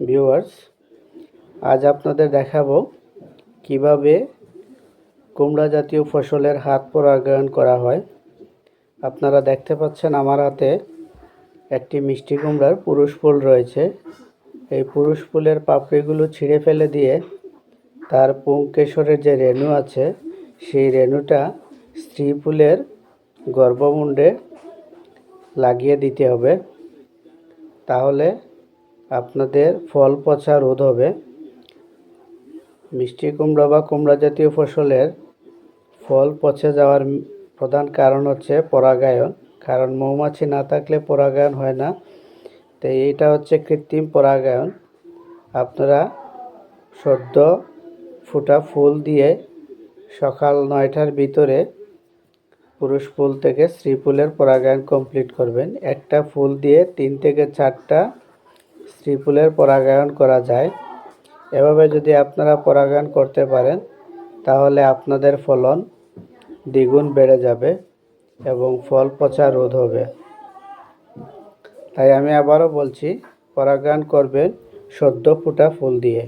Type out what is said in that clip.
Viewers আজ আপনাদের দেখাবো কীভাবে কুমড়া জাতীয় ফসলের হাত পরাগায়ন করা হয়। আপনারা দেখতে পাচ্ছেন আমার হাতে একটি মিষ্টি কুমড়ার পুরুষ ফুল রয়েছে। এই পুরুষ ফুলের পাপড়িগুলো ছিঁড়ে ফেলে দিয়ে তার পুংকেশরের যে রেণু আছে, সেই রেণুটা স্ত্রী ফুলের গর্ভমুণ্ডে লাগিয়ে দিতে হবে। তাহলে আপনাদের ফল পচা রোধ হবে। মিষ্টি কুমড়া বা কুমড়া জাতীয় ফসলের ফল পচে যাওয়ার প্রধান কারণ হচ্ছে পরাগায়ন। কারণ মৌমাছি না থাকলে পরাগায়ন হয় না। তো এইটা হচ্ছে কৃত্রিম পরাগায়ন। আপনারা সদ্য ফুটা ফুল দিয়ে সকাল নয়টার ভিতরে পুরুষ ফুল থেকে স্ত্রী ফুলের পরাগায়ন কমপ্লিট করবেন। একটা ফুল দিয়ে তিন থেকে চারটা ফুলের পরাগায়ন করা যায়। এভাবে যদি আপনারা পরাগায়ন করতে পারেন, তাহলে আপনাদের ফলন দ্বিগুণ বেড়ে যাবে এবং ফল পচা রোধ হবে। তাই আমি আবারও বলছি, পরাগায়ন করবেন সদ্য ফুটা ফুল দিয়ে।